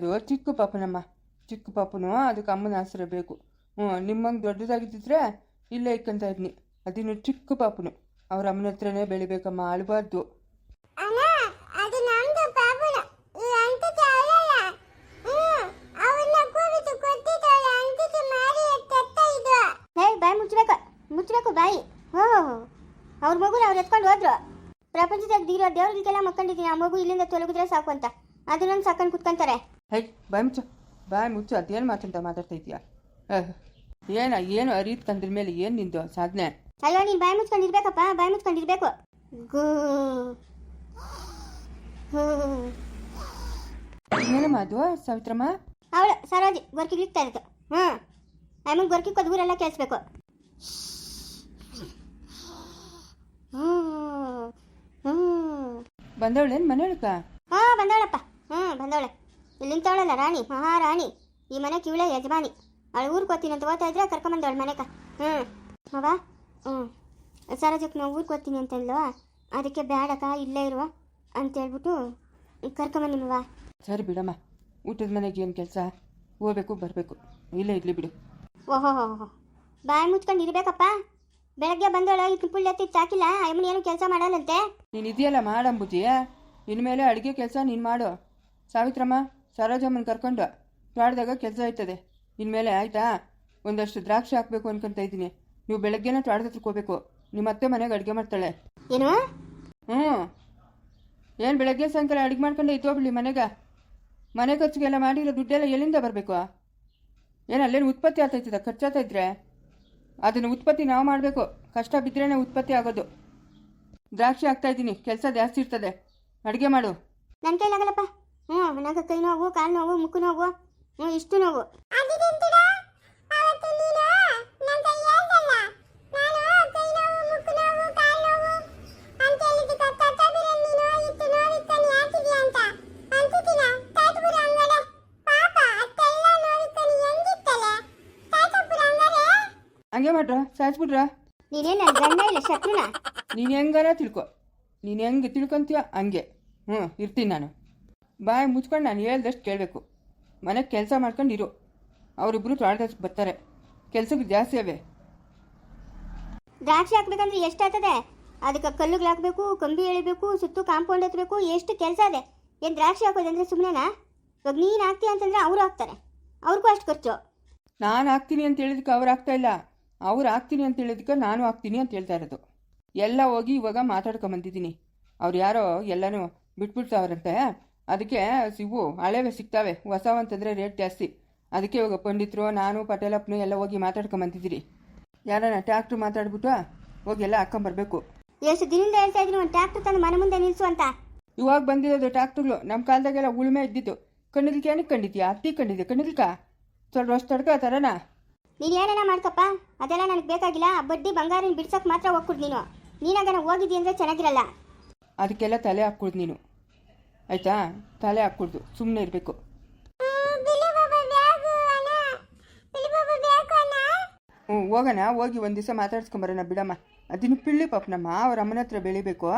ಅದು ಚಿಕ್ಕ ಪಾಪನಮ್ಮ. ಚಿಕ್ಕ ಪಾಪನು ಅದಕ್ಕೆ ಅಮ್ಮನ ಆಸರೆ ಬೇಕು. ಹ್ಞೂ ನಿಮ್ಮಂಗೆ ದೊಡ್ಡದಾಗಿದ್ದಿದ್ರೆ ಇಲ್ಲೇ ಇಕ್ಕಂತ ಇದ್ನಿ. ಅದಿನ್ನು ಚಿಕ್ಕ ಪಾಪನು. ಅವ್ರ ಅಮ್ಮನ ಹತ್ರನೇ ಬೆಳಿಬೇಕಮ್ಮ ಅಳಬಾರ್ದು. ಬಾಯಿ ಮುಚ್ಚಬೇಕು ಮುಚ್ಚಬೇಕು ಬಾಯಿ. ಹ್ಞೂ ಅವ್ರ ಮಗುನ ಅವ್ರು ಎತ್ಕೊಂಡು ಹೋದ್ರು. ಪ್ರಪಂಚದಾಗ ದಿರೋ ದೇವ್ರಿಗೆಲ್ಲ ಮಕ್ಕಂಡಿದ್ದೀನಿ. ಆ ಮಗು ಇಲ್ಲಿಂದ ತೊಲಗಿದ್ರೆ ಸಾಕು ಅಂತ. ಅದನ್ನೊಂದು ಸಾಕೊಂಡು ಕುತ್ಕೊಂತಾರೆ. ಹೈ ಬಾಯ್ ಮುಚ್ಚು ಬಾಯ್ ಮುಚ್ಚು ಅದೇನು ಮಾತಂತ ಮಾತಾಡ್ತಾ ಇದೀಯಾ ಏನ ಏನು ಅರಿತ್ ಕಂದ್ರ ಮೇಲೆ ಏನು ನಿಂದು ಸಾಧನೆ ಅಯ್ಯೋ ನೀನು ಬಾಯಿ ಮುಚ್ಕೊಂಡಿರ್ಬೇಕಪ್ಪ ಬಾಯಿ ಮುಚ್ಕೊಂಡಿರ್ಬೇಕು ಗೋ ಏನಮ್ಮ ಅದು ಸಾವಿತ್ರಮ್ಮ ಅವಳು ಸರೋಜಿ ಗೊರ್ಕಿಗೆ ಇಕ್ತಾ ಇರೋದು ಹ್ಞೂ ಆಮೇಲೆ ಗೊರ್ಕಿ ಕೊದ್ದು ಊರೆಲ್ಲ ಕೇಳಿಸ್ಬೇಕು ಬಂದವಳೇನು ಮನೆಯೊಳಕ ಹಾ ಬಂದವಳಪ್ಪ ಹ್ಞೂ ಬಂದವಳೆ ಇಲ್ಲಿ ನಿಂತವಳಲ್ಲ ರಾಣಿ ಮಹಾರಾಣಿ. ಈ ಮನೆ ಕಿವಳೆ ಯಜಮಾನಿ. ಅವಳು ಊರಿಗೆ ಓದ್ತೀನಿ ಅಂತ ಓದ್ತಾ ಇದ್ರೆ ಕರ್ಕೊಂಬಂದವಳು ಮನೆಗೆ ಹ್ಞೂ ಅವ ಹ್ಞೂ ಸರೋಜಕ್ಕೆ ನಾವು ಊರಿಗೆ ಹೋಗ್ತೀನಿ ಅಂತ ಅದಕ್ಕೆ ಬೇಡಕ್ಕ ಇಲ್ಲೇ ಇರುವ ಅಂತೇಳ್ಬಿಟ್ಟು ಮವಾ. ಸರಿ ಬಿಡಮ್ಮ. ಊಟದ ಮನೆಗೆ ಏನು ಕೆಲಸ? ಹೋಗ್ಬೇಕು ಬರಬೇಕು. ಇಲ್ಲೇ ಇರಲಿ ಬಿಡು. ಓಹೋ ಬಾಯಿ ಮುಚ್ಕೊಂಡು ಇರ್ಬೇಕಪ್ಪ. ಬೆಳಗ್ಗೆ ಬಂದವಳು ಇಟ್ಟು ಪುಳ್ಳ ಎತ್ತಿ ಸಾಕಿಲ್ಲ ಅಮ್ಮನ ಏನು ಕೆಲಸ ಮಾಡಲ್ಲಂತೆ? ನೀನು ಇದೆಯಲ್ಲ ಮಾಡಂಬುಜಿ ಇನ್ಮೇಲೆ ಅಡುಗೆ ಕೆಲಸ ನೀನು ಮಾಡು. ಸಾವಿತ್ರಮ್ಮ. ಸರೋಜಮ್ಮನ ಕರ್ಕೊಂಡು ತ್ವಾಡ್ದಾಗ ಕೆಲಸ ಆಯ್ತದೆ. ಇನ್ಮೇಲೆ ಆಯ್ತಾ? ಒಂದಷ್ಟು ದ್ರಾಕ್ಷಿ ಹಾಕಬೇಕು ಅನ್ಕೊಂತ ಇದ್ದೀನಿ. ನೀವು ಬೆಳಗ್ಗೆನೇ ತೋಟದ ಹತ್ರಕ್ಕೆ ಹೋಗ್ಬೇಕು. ನಿಮ್ಮ ಅತ್ತೆ ಮನೆಗೆ ಅಡುಗೆ ಮಾಡ್ತಾಳೆ. ಏನು? ಹ್ಞೂ ಏನು ಬೆಳಗ್ಗೆ ಸಾಯಂಕಾಲ ಅಡುಗೆ ಮಾಡ್ಕೊಂಡೆ ಇತ್ತೋಗ್ಬಿಡಿ ಮನೆಗೆ? ಮನೆ ಖರ್ಚಿಗೆಲ್ಲ ಮಾಡಿರೋ ದುಡ್ಡೆಲ್ಲ ಎಲ್ಲಿಂದ ಬರಬೇಕು? ಏನು ಅಲ್ಲೇನು ಉತ್ಪತ್ತಿ ಆಗ್ತೈತದ ಖರ್ಚಾಗ್ತಾ ಇದ್ರೆ? ಅದನ್ನು ಉತ್ಪತ್ತಿ ನಾವು ಮಾಡಬೇಕು. ಕಷ್ಟ ಬಿದ್ದರೆ ಉತ್ಪತ್ತಿ ಆಗೋದು. ದ್ರಾಕ್ಷಿ ಹಾಕ್ತಾ ಇದ್ದೀನಿ. ಕೆಲಸ ಜಾಸ್ತಿ ಇರ್ತದೆ. ಅಡುಗೆ ಮಾಡು. ನನ್ನ ಕೈಲಾಗಲ್ಲಪ್ಪ. ಹ್ಞೂ ನನಗೆ ಕೈ ನೋವು ಕಾಲು ನೋವು ಮುಕ್ಕು ನೋವು ಹ್ಞೂ ಇಷ್ಟು ನೋವು. ಹಂಗೆ ಮಾಡ್ರ? ಸಾಯಿಸ್ಬಿಡ್ರ? ನೀನೇನು ನನ್ನ ಗಂಡ ಇಲ್ಲ ಶತ್ರುನ? ನೀನು ಹೆಂಗಾರ ತಿಳ್ಕೊ. ನೀನು ಹೆಂಗೆ ತಿಳ್ಕೊಂತೀಯ ಹಂಗೆ. ಹ್ಞೂ ಇರ್ತೀನಿ ನಾನು. ಬಾಯಿ ಮುಚ್ಕೊಂಡು ನಾನು ಹೇಳ್ದಷ್ಟು ಕೇಳಬೇಕು. ಮನೆಗೆ ಕೆಲಸ ಮಾಡ್ಕೊಂಡು ಇರು ಅವರಿಬ್ಬರು ತೋಟದ ಬರ್ತಾರೆ. ಕೆಲಸಕ್ಕೆ ಜಾಸ್ತಿ ಅವೆ. ದ್ರಾಕ್ಷಿ ಹಾಕ್ಬೇಕಂದ್ರೆ ಎಷ್ಟಾಗ್ತದೆ ಅದಕ್ಕೆ ಕಲ್ಲುಗಳು ಹಾಕಬೇಕು ಕಂಬಿ ಎಳಿಬೇಕು ಸುತ್ತು ಕಾಂಪೌಂಡ್ ಹತ್ತಬೇಕು ಎಷ್ಟು ಕೆಲಸ ಇದೆ ಏನು ದ್ರಾಕ್ಷಿ ಹಾಕೋದಂದ್ರೆ ಸುಮ್ಮನೆನಾ ಇವಾಗ ನೀನು ಹಾಕ್ತೀಯ ಅಂತಂದ್ರೆ ಅವರು ಹಾಕ್ತಾರೆ. ಅವ್ರಿಗೂ ಅಷ್ಟು ಖರ್ಚು. ನಾನು ಹಾಕ್ತೀನಿ ಅಂತ ಹೇಳಿದಕ್ಕೆ ಅವ್ರು ಆಗ್ತಾ ಇಲ್ಲ. ಅವ್ರು ಹಾಕ್ತೀನಿ ಅಂತ ಹೇಳಿದಕ್ಕೆ ನಾನು ಹಾಕ್ತೀನಿ ಅಂತ ಹೇಳ್ತಾ ಇರೋದು. ಎಲ್ಲ ಹೋಗಿ ಇವಾಗ ಮಾತಾಡ್ಕೊಂಬಂದಿದ್ದೀನಿ ಅವ್ರು ಯಾರೋ ಎಲ್ಲನೂ ಬಿಟ್ಬಿಡ್ತಾವ್ರಂತೆ. ಅದಕ್ಕೆ ಇವು ಹಳೆವೆ ಸಿಗ್ತಾವೆ. ಹೊಸವಂತಂದರೆ ರೇಟ್ ಜಾಸ್ತಿ. ಅದಕ್ಕೆ ಇವಾಗ ಪಂಡಿತರು ನಾನು ಪಟೇಲಪ್ಪನು ಎಲ್ಲ ಹೋಗಿ ಮಾತಾಡ್ಕೊಂಬಂದಿದ್ದೀರಿ ಯಾರನ್ನ ಟ್ಯಾಕ್ಟ್ರು ಮಾತಾಡ್ಬಿಟ್ಟು ಹೋಗಿ ಎಲ್ಲ ಹಾಕ್ಕೊಂಬರ್ಬೇಕು ಎಷ್ಟು ದಿನದಿಂದ ಹೇಳ್ತಾ ಇದ್ದೀನಿ ಒಂದು ಟ್ಯಾಕ್ಟ್ರ್ ತಂದು ಮನೆ ಮುಂದೆ ನಿಲ್ಲಿಸು ಅಂತ? ಇವಾಗ ಬಂದಿರೋದು ಟ್ಯಾಕ್ಟ್ರುಗಳು. ನಮ್ಮ ಕಾಲದಾಗೆಲ್ಲ ಉಳುಮೆ ಇದ್ದಿದ್ದು. ಕಣ್ಣಿದ್ಕೆ ಏನಕ್ಕೆ ಕಂಡಿದ್ಯಾ? ಅತ್ತಿ ಕಂಡಿದ್ದೆ ಕಣ್ಣಿಲ್ಕ ಸ್ವಲ್ಪ ಅಷ್ಟು ತಡ್ಕ ತರಣ ನೀನು ಏನೇನ ಮಾಡ್ಕಪ್ಪ. ಅದೆಲ್ಲ ನನಗೆ ಬೇಕಾಗಿಲ್ಲ. ಬಡ್ಡಿ ಬಂಗಾರನ ಬಿಡ್ಸಕ್ಕೆ ಮಾತ್ರ ಹೋಗ್ಕೊಡು ನೀನು. ನೀನಾಗ ಹೋಗಿದ್ದಿ ಅಂದರೆ ಚೆನ್ನಾಗಿರಲ್ಲ. ಅದಕ್ಕೆಲ್ಲ ತಲೆ ಹಾಕ್ಕೊಡ್ದು ನೀನು. ಆಯಿತಾ? ತಲೆ ಹಾಕ್ಕೊಡ್ದು. ಸುಮ್ಮನೆ ಇರಬೇಕು. ಹ್ಞೂ, ಹೋಗೋಣ. ಹೋಗಿ ಒಂದು ದಿವಸ ಮಾತಾಡ್ಸ್ಕೊಂಬರೋಣ ಬಿಡಮ್ಮ. ಅದಿನ್ನು ಪಿಳ್ಳಿ ಪಾಪನಮ್ಮ, ಅವ್ರ ಅಮ್ಮನ ಹತ್ರ ಬೆಳಿಬೇಕು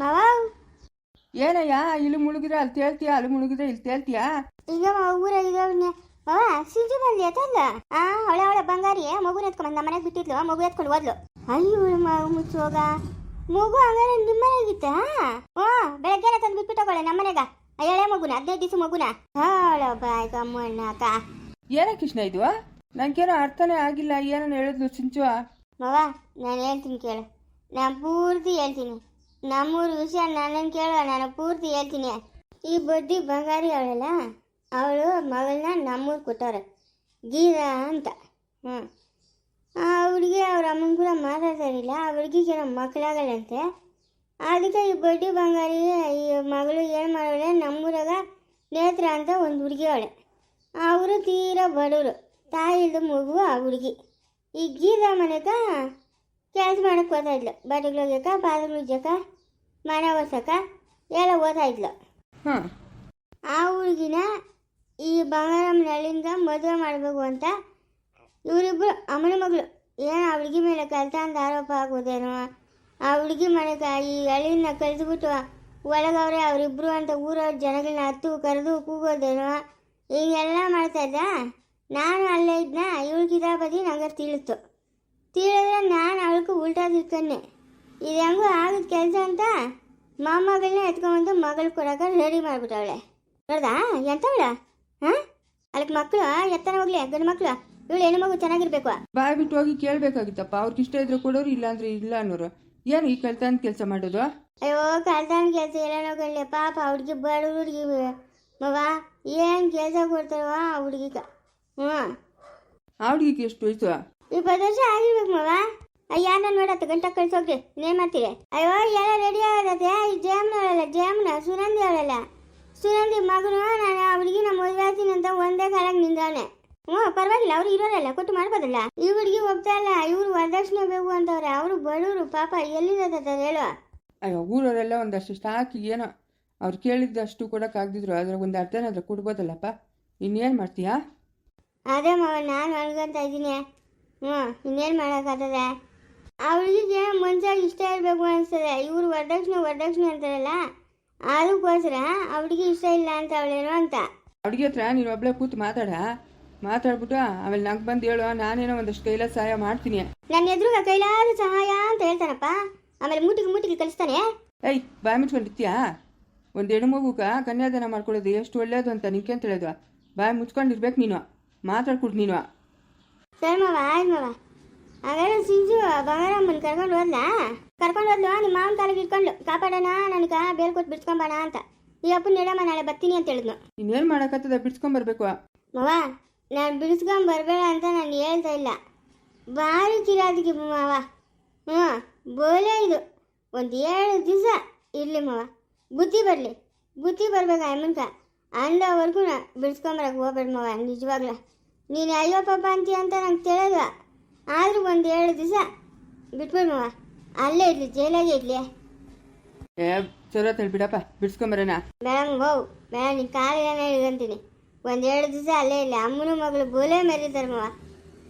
ಮಾವ ಏನಯ್ಯ ಇಲ್ಲಿ ಮುಳುಗಿದ್ರೆ ಅಲ್ಲಿ ತೇಳ್ತೀಯ ಅಲ್ಲಿ ಮುಳುಗಿದ್ರೆ ಇಲ್ಲಿ ತೇಳ್ತೀಯಾ? ಈಗ ಊರಾಗ ಮಾವ ಸಿಂಜು ಬಂದಿ ಆತಲ್ಲ ಆ ಅವಳೆ ಅವಳೆ ಬಂಗಾರಿ ಮಗು ಎತ್ಕೊಂಡ್ ನಮ್ಮ ಮನೆಗೆ ಬಿಟ್ಟಿದ್ಲು ಮಗು ಎತ್ಕೊಂಡು ಹೋದ್ಲು. ಅಯ್ಯೋ ಮಗು ಮುಚ್ಚೋಗ ಮಗು ಹಂಗಾರೆ ನಿಮ್ಮ ಮನೆಗಿತ್ತ ಓ ಬೆಳಗ್ಗೆ ತಂದು ಬಿಟ್ಬಿಟ್ಟೋಗಳೆ ನಮ್ಮ ಮನೆಗ ಆ ಎಳೆ ಮಗುನ ಹದಿನೈದು ದಿವಸ ಮಗುನ. ಹಾಳ ಬಾಯ್ ಗಮ್ಮಣ್ಣಕ ಏನ ಕೃಷ್ಣ ಇದು? ನನಗೇನೋ ಅರ್ಥನೇ ಆಗಿಲ್ಲ ಏನೋ ಹೇಳಿದ್ಲು ಸಿಂಚು? ಮಾವ ನಾನು ಹೇಳ್ತೀನಿ ಕೇಳು. ನಾನು ಪೂರ್ತಿ ಹೇಳ್ತೀನಿ. ನಮ್ಮೂರು ವಿಷಯ ನನ್ನನ್ನು ಕೇಳುವ, ನಾನು ಪೂರ್ತಿ ಹೇಳ್ತೀನಿ. ಈ ಬಡ್ಡಿ ಬಂಗಾರಿ ಅವಳಲ್ಲ ಅವಳು ಮಗಳನ್ನ ನಮ್ಮೂರು ಕೊಟ್ಟವ್ರೆ. ಗೀತಾ ಅಂತ. ಹ್ಞೂ ಆ ಹುಡುಗಿ ಅವ್ರ ಅಮ್ಮನ ಕೂಡ ಮಾತಾಡ್ತಾರಿಲ್ಲ ಆ ಹುಡುಗಿಗೆ ನಮ್ಮ ಮಕ್ಕಳಾಗಲ್ಲಂತೆ ಅದಕ್ಕೆ ಈ ಬಡ್ಡಿ ಬಂಗಾರಿ ಈ ಮಗಳು ಏನು ಮಾಡೋಳೆ ನಮ್ಮೂರಾಗ ನೇತ್ರ ಅಂತ ಒಂದು ಹುಡುಗಿ ಅವಳೆ. ಅವರು ತೀರಾ ಬಡವರು, ತಾಯಿದು ಮಗು ಆ ಹುಡುಗಿ. ಈ ಗೀತಾ ಮನೆಗ ಕೆಲಸ ಮಾಡಕ್ಕೆ ಹೋಗ್ತಾ ಇದ್ಲು ಉಜ್ಜಕ ಮನೆ ಹೊಸಕ ಎಲ್ಲ ಓದಾ ಇದ್ಲು ಹಾಂ. ಆ ಹುಡುಗಿನ ಈ ಬಂಗಾರಮ್ಮನ ಹಳ್ಳಿಂದ ಮದುವೆ ಮಾಡಬೇಕು ಅಂತ ಇವರಿಬ್ಬರು ಅಮ್ಮನ ಮಗಳು. ಏನು ಆ ಹುಡುಗಿ ಮೇಲೆ ಕಲ್ತ ಅಂತ ಆರೋಪ ಆಗೋದೇನೋ ಆ ಹುಡುಗಿ ಮನೆಗೆ ಈ ಹಳ್ಳಿನ ಕಲಿತ್ಬಿಟ್ಟು ಒಳಗವ್ರೆ ಅವರಿಬ್ರು ಅಂತ ಊರವ್ರ ಜನಗಳನ್ನ ಹತ್ತು ಕರೆದು ಕೂಗೋದೇನೋ? ಹೀಗೆಲ್ಲ ಮಾಡ್ತಾ ಇದ್ದ? ನಾನು ಅಲ್ಲೇ ಇದ್ನ ಇವಳಿಗಿದ ಬದಿ ನಂಗೆ ತಿಳಿತು. ತಿಳಿದ್ರೆ ನಾನು ಅವಳಿಗೆ ಉಲ್ಟಾ ತಿಳ್ಕೊಂಡೆ. ಇದು ಹೆಂಗೋ ಆಗದ ಕೆಲಸ ಅಂತ ಮಾಮಗಳನ್ನ ಎತ್ಕೊಂಬಂದು ಮಗಳು ಕೊಡೋಕೆ ರೆಡಿ ಮಾಡಿಬಿಟ್ಟವಳೆ. ಎಂತ ಎಂತವಳ? ಹಾಂ? ಅಲ್ಲಿಗೆ ಮಕ್ಕಳು ಎತ್ತನ ಹೋಗ್ಲಿ ಗಂಡು ಮಕ್ಕಳು ಇವಳು ಹೆಣ್ಣು ಮಗು ಚೆನ್ನಾಗಿರ್ಬೇಕು. ಬಾಯ್ ಬಿಟ್ಟು ಹೋಗಿ ಕೇಳ್ಬೇಕಾಗಿತ್ತಪ್ಪ. ಅವ್ರಿಗೆ ಇಷ್ಟ ಇದ್ರೆ ಕೊಡೋರು ಇಲ್ಲ ಅಂದ್ರೆ ಇಲ್ಲ ಅನ್ನೋರು. ಏನು ಈ ಕಲ್ತಾನ ಕೆಲಸ ಮಾಡೋದು? ಅಯ್ಯೋ ಕಳ್ತಾನ ಕೆಲಸ ಎಲ್ಲ ನೋಡ್ಕೊಳ್ಳಿ. ಪಾಪ ಹುಡುಗಿ ಬಡ ಹುಡುಗಿ ಮವ ಏನು ಕೆಲಸ ಕೊಡ್ತಾರವ ಆ ಹುಡುಗಿಗ. ಹ್ಞೂ ಆ ಹುಡುಗಿಗೆ ಎಷ್ಟು ವಯಸ್ಸು? ಇಪ್ಪತ್ತು ವರ್ಷ ಆಗಿರ್ಬೇಕು ಮವ. ಅಯ್ಯ ನಾನು ನೋಡತ್ತೆ ಗಂಟ ಕಳ್ಸೋಗ್ರಿ ನೇಮ್ ಮಾಡ್ತೀರಿ? ಅಯ್ಯೋ ಎಲ್ಲ ರೆಡಿ ಆಗತ್ತೆ ಈ ಜೇಮ್ನ ಅವಳಲ್ಲ ಜಯಮ್ನ ಸುನಂದಿ ಅವಳಲ್ಲ. ಸುನಂದಿ ಮಗನು ನಾನು ಆ ನಮ್ಮ ಮದುವೆ ಆಗ್ತೀನಿ ಅಂತ ಒಂದೇ ಕಾಲಕ್ಕೆ ನಿಂದವನೆ. ಹ್ಞೂ ಪರವಾಗಿಲ್ಲ ಅವ್ರು ಇರೋರಲ್ಲ ಕೊಟ್ಟು ಮಾಡ್ಬೋದಲ್ಲ? ಈ ಹುಡುಗಿ ಹೋಗ್ತಾ ಇಲ್ಲ ಇವ್ರು ವರದಕ್ಷಿಣೆ ಬೇಕು ಅಂತವ್ರೆ. ಅವರು ಬಡವರು ಪಾಪ ಎಲ್ಲಿಂದ ಹೇಳುವ ಹೇಳು. ಅಯ್ಯೋ ಊರವರೆಲ್ಲ ಒಂದಷ್ಟು ಸ್ಟಾಕ್ ಏನೋ. ಅವ್ರು ಕೇಳಿದ್ದಷ್ಟು ಕೊಡೋಕ್ಕಾಗ್ದಿದ್ರು ಅದ್ರ ಒಂದು ಅರ್ಧನಾದ್ರೂ ಕೊಡ್ಬೋದಲ್ಲಪ್ಪ? ಇನ್ನೇನು ಮಾಡ್ತೀಯಾ? ಅದೇ ಮಾವ ನಾನು ಅನ್ಕೊಂತ ಇದ್ದೀನಿ. ಹ್ಞೂ ಇನ್ನೇನು ಮಾಡೋಕ್ಕಾಗ್ತದೆ? ಅವಳಿಗೆ ಮನ್ಸಾಗಿ ಇಷ್ಟ ಇರಬೇಕು ಅನಿಸ್ತದೆ ಇವರು ವರದಕ್ಷಿಣೆ ವರದಕ್ಷಿಣೆ ಅಂತಾರಲ್ಲ ಅದಕ್ಕೋಸ್ಕರ ಅವಳಿಗೆ ಇಷ್ಟ ಇಲ್ಲ ಅಂತ ಅವಳೇನೋ ಅಂತ. ಅಡುಗೆ ಹತ್ರ ನೀನು ಒಬ್ಳೆ ಕೂತು ಮಾತಾಡ. ಮಾತಾಡ್ಬಿಟ್ಟು ಆಮೇಲೆ ನಂಗೆ ಬಂದು ಹೇಳು ನಾನೇನೋ ಒಂದಷ್ಟು ಕೈಲ ಸಹಾಯ ಮಾಡ್ತೀನಿ. ನನ್ನ ಎದುರುಗ ಕೈಲಾದ ಸಹಾಯ ಅಂತ ಹೇಳ್ತಾನಪ್ಪ. ಆಮೇಲೆ ಮೂಟಿಗೆ ಮೂಟಿಗೆ ಕಲಿಸ್ತಾನೆ. ಏಯ್ ಬಾಯ್ ಮುಚ್ಕೊಂಡಿರ್ತೀಯಾ ಒಂದು ಹೆಣ್ಣು ಮಗುಗ ಕನ್ಯಾದಾನ ಮಾಡ್ಕೊಳ್ಳೋದು ಎಷ್ಟು ಒಳ್ಳೇದು ಅಂತ ನಿಂಕೇಂತ ಹೇಳೋದು. ಬಾಯ್ ಮುಚ್ಕೊಂಡಿರ್ಬೇಕು ನೀನು. ಮಾತಾಡ್ಕೊಡು ನೀನು. ಸರಿ ಮಾವ ಆಯ್ತು ಮಾವ. ಹಾಗಾದ್ರೆ ಸಿಂಜು ಬಂಗಾರಮ್ಮನ ಕರ್ಕೊಂಡು ಹೋದ್ಲಾ? ಕರ್ಕೊಂಡು ಹೋದ್ಲು ನಿಮ್ಮ ಮಾವನ ಕಾಲಿಗೆ ಇಟ್ಕೊಂಡು ಕಾಪಾಡೋಣ ನನಗೆ ಬೇಲ್ ಕೊಟ್ಟು ಬಿಡ್ಸ್ಕೊಂಬೋಣ ಅಂತ. ಈ ಅಪ್ಪನ ನೀಡಮ್ಮ ನಾಳೆ ಬರ್ತೀನಿ ಅಂತ ಹೇಳಿದ್ನು ಇನ್ನೇನು ಮಾಡೋಕ್ಕತ್ತದ ಬಿಡ್ಸ್ಕೊಂಬರ್ಬೇಕು. ಮವ ನಾನು ಬಿಡಿಸ್ಕೊಂಡ್ ಬರಬೇಡ ಅಂತ ನಾನು ಹೇಳ್ತಾ ಇಲ್ಲ. ಭಾರಿ ಕಿರಾದಿಗೆ ಮಾವ. ಹ್ಞೂ ಬೋಲೆ ಇದು. ಒಂದು ಏಳು ದಿವಸ ಇರಲಿ ಮಾವ. ಬುದ್ಧಿ ಬರಲಿ. ಬುದ್ಧಿ ಬರ್ಬೇಕು ಅಮ್ಮನ್ಕ ಅಂದವರೆಗೂ ಬಿಡಿಸ್ಕೊಂಬರಕ್ಕೆ ಹೋಗ್ಬೇಡ ಮಾವ ನಿಜವಾಗ್ಲ. ನೀನು ಅಯ್ಯೋ ಪಾಪ ಅಂತೀಯ ಅಂತ ನಂಗೆ ತಿಳಿದ್ವ ಆದರೂ ಒಂದು ಏಳು ದಿವಸ ಬಿಟ್ಬಿಡು ಅಲ್ಲೇ ಇರಲಿ ಜೈಲಾಗೆ ಇರಲಿ. ಏ ಚಲೋ ಬಿಡಪ್ಪ ಬಿಡ್ಸ್ಕೊಂಬರೋಣ ಮೇಡಮ್ ಹೋಗು. ಮೇಡಮ್ ನಿನ್ನ ಕಾಲಿಗೆ ಇದಂತೀನಿ ಒಂದೆರಡು ದಿವಸ ಅಲ್ಲೇ ಇಲ್ಲ ಅಮ್ಮನ ಮಗಳು ಬೋಲೆ ಮೆರೀತಾರೆ ಮವ.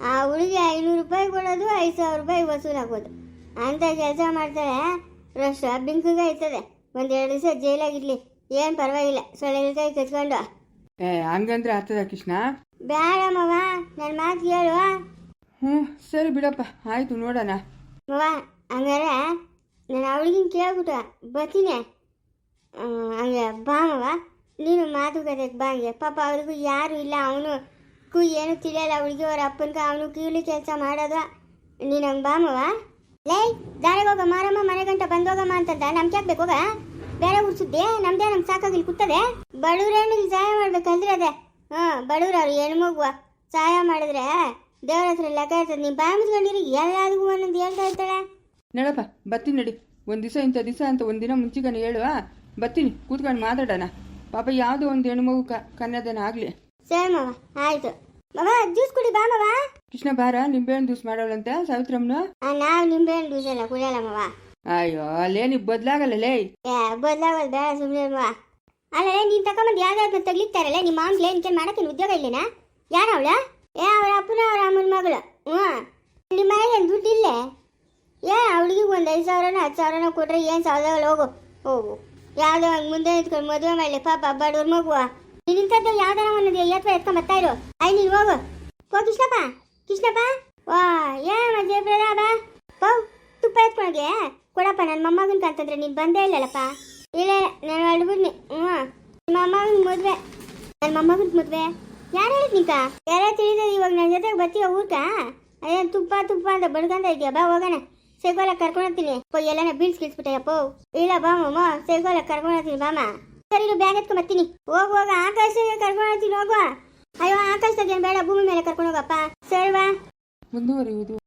ಆ ಹುಡುಗಿ ಐನೂರು ರೂಪಾಯಿ ಕೊಡೋದು ಐದು ಸಾವಿರ ರೂಪಾಯಿ ವಸೂಲು ಹಾಕೋದು ಅಂತ ಕೆಲಸ ಮಾಡ್ತಾರೆ ರಶ್ ಬಿಂಕಗೆ ಒಂದು ಎರಡು ದಿವಸ ಜೈಲಾಗಿರ್ಲಿ ಏನು ಪರವಾಗಿಲ್ಲ ಸೊಳ್ಳೆ ಕೈ ಕಚ್ಕೊಂಡು ಏ ಹಂಗಂದ್ರೆ ಆಗ್ತದ ಕೃಷ್ಣ? ಬೇಡ ಮವ. ಹ್ಞೂ ಸರಿ ಬಿಡಪ್ಪ, ಆಯಿತು ನೋಡೋಣ. ಮವ ಹಂಗಾರೆ ನಾನು ಅವಳಿಗಿನ ಕೇಳ್ಬಿಟ್ಟು ಬರ್ತೀನಿ. ಹಂಗೆ ಬಾ ಮವ ನೀನು ಮಾತುಕತೆಗೆ ಬಾ ಹಂಗೆ. ಪಾಪ ಅವ್ರಿಗೂ ಯಾರು ಇಲ್ಲ, ಅವನು ಕು ಏನು ತಿಳಿಯಲ್ಲ, ಅವಳಿಗೆ ಅವ್ರ ಅಪ್ಪನ್ಕ ಅವನು ಕೀಳಿ ಕೆಲಸ ಮಾಡೋದು. ನೀನು ಹಂಗೆ ಬಾ ಮವ ಲೇ, ದಾರಿಗೆ ಹೋಗ ಮಾರಮ್ಮ, ಮನೆ ಗಂಟ ಬಂದೋಗಮ್ಮ ಅಂತಂದ ನಮ್ಗೆ ಯಾಕೆ ಬೇಕೋಗ ಬೇರೆ ಬೇರೆ ಸುದ್ದಿ, ನಮ್ದೇ ನಮ್ಗೆ ಸಾಕಾಗಿಲ್ಲ ಕೂತದೆ ಬಡವ್ರ ಹೆಣ್ಣಿಗೆ ಸಹಾಯ ಮಾಡ್ಬೇಕಂದ್ರೆ ಅದೇ. ಹಾಂ ಬಡವ್ರು ಅವ್ರು ಹೆಣ್ಮಗುವ ಸಹಾಯ ಮಾಡಿದ್ರೆ ದೇವ್ರ ಹತ್ರ ಲೆಕ್ಕ ಇರ್ತದೆ ನೀವು ಬಾಯಿ ಮುಚ್ಕೊಂಡಿರಿ ಎಲ್ಲರಿಗೂ ಒಂದೊಂದು ಹೇಳ್ತಾ ಇರ್ತಾಳೆ. ನಡಪ್ಪ ಬರ್ತೀನಿ ನಡಿ. ಒಂದು ದಿವಸ ಇಂಥ ದಿವಸ ಅಂತ ಒಂದಿನ ಮುಂಚಿಗಾನೆ ಹೇಳುವ. ಬರ್ತೀನಿ ಕೂತ್ಕೊಂಡು ಮಾತಾಡೋಣ. ಪಾಪ ಯಾವುದೋ ಒಂದು ಹೆಣ್ಣು ಮಗು ಕನ್ನಡನ ಆಗಲಿ. ಸರಿ ಮಾವ ಆಯ್ತು. ಮಾವ ಜ್ಯೂಸ್ ಕುಡಿ ಬಾ ಮಾವ. ಕೃಷ್ಣ ಬಾರ ನಿಂಬೆಹಣ್ಣು ಜ್ಯೂಸ್ ಮಾಡೋಳಂತ ಸಾವಿತ್ರಮ್ಮನು? ನಾವು ನಿಂಬೆಹಣ್ಣು ಜ್ಯೂಸ್ ಎಲ್ಲ ಕುಡಿಯಲ್ಲ ಮಾವ. ಅಯ್ಯೋ ಅಲ್ಲೇ ನೀವು ಬದಲಾಗಲ್ಲ ಲೇ. ಯಾ ಬದಲಾವಲ್ ಬೇಡ ಸುಮ್ಮನೆ ಮಾವ. ಅಲ್ಲ ನೀನು ತಗೊಂಬಂದು ಯಾವ್ದಾದ್ರು ತಗ್ಲಿಕ್ತಾರಲ್ಲ ನಿಮ್ಮ ಮಾವನ್ಗೆ ಏನ್ಕೆ ಮಾಡಕ್ಕೆ ಉದ್ಯೋಗ ಇಲ್ಲೇನಾ? ಯಾರ ಅವಳ? ಏ, ಅವ್ರ ಅಪ್ಪನ ಅವ್ರ ಅಮ್ಮನ ಮಗಳು. ಹ್ಞೂ. ನಿಮ್ಮ ಮನೆಗೆ ಏನ್ ದುಡ್ಡು ಇಲ್ಲೇ? ಏ, ಅವಳಿಗೆ ಒಂದು ಐದು ಸಾವಿರನ, ಹತ್ತು ಸಾವಿರನ ಕೊಟ್ರೆ ಏನು ಸಾವಿರದಲ್ಲಿ ಹೋಗು ಹೋಗು. ಯಾವುದೋ ಹಂಗೆ ಮುಂದೆ ನಿಂತ್ಕೊಂಡು ಮದುವೆ ಮಾಡಲಿ, ಪಾಪ ಬಡವ್ರ ಮಗುವ. ನೀನು ಇಂಥದ್ದು ಯಾವ್ದಾರ ಒಂದು ಎತ್ವ ಎತ್ಕೊಂಡ್ ಬರ್ತಾ ಇರು. ಐ, ನೀನು ಹೋಗು. ಓ ಕೃಷ್ಣಪ್ಪ. ಕೃಷ್ಣಪ್ಪ. ವಾ, ಏ ಜಯಪ್ರದ ಬಾ. ಬಾ ತುಪ್ಪ ಎತ್ಕೊಳಗೆ ಕೊಡಪ್ಪ ನನ್ನ ಮೊಮ್ಮಗನ್ ಅಂತಂದ್ರೆ ನೀನು ಬಂದೇ ಇಲ್ಲಲ್ಲಪ್ಪ. ಇಲ್ಲ ನಾನು ಅಡ್ಬಿಡ್ನಿ ಹ್ಞೂ. ನಿಮ್ಮ ಮೊಮ್ಮಗನ ಮದುವೆ. ನನ್ನ ಮೊಮ್ಮಗನ ಮದುವೆ. ಯಾರು ಹೇಳಿದ್ ನಿಂಕ ಯಾರ ತಿಳಿದ ಇವಾಗ ನನ್ನ ಜೊತೆಗೆ ಬರ್ತೀಯ ಊಟ ಅದೇನು ತುಪ್ಪ ತುಪ್ಪ ಅಂತ ಬಡ್ಕೊಂತ ಇದೆಯಾ? ಬಾ ಹೋಗೋಣ. ಸೇಗೋಲ ಕರ್ಕೊಂಡು ಹೋಗ್ತೀನಿ. ಪೋ, ಎಲ್ಲಾನ ಬೀಳ್ಸ್ ಪೋ. ಇಲ್ಲ, ಬಾ, ಮಮ್ಮ. ಸೇಗೋಲ ಕರ್ಕೊಂಡು ಹೋಗ್ತೀನಿ ಬಾಮ ಸರಿ ಇದು ಬ್ಯಾಗ್ ಎತ್ಕೊಂಡ್ ಬರ್ತೀನಿ. ಹೋಗ ಹೋಗ ಆಕಾಶಕ್ಕೆ ಕರ್ಕೊಂಡು ಹೋಗ್ತೀನಿ, ಹೋಗುವ. ಅಯ್ಯೋ ಆಕಾಶದಾಗ ಏನು ಬೇಡ, ಭೂಮಿ ಮೇಲೆ ಕರ್ಕೊಂಡು ಹೋಗಪ್ಪ. ಸರಿ, ಬಾ. ಮುಂದುವರಿಯುವುದು.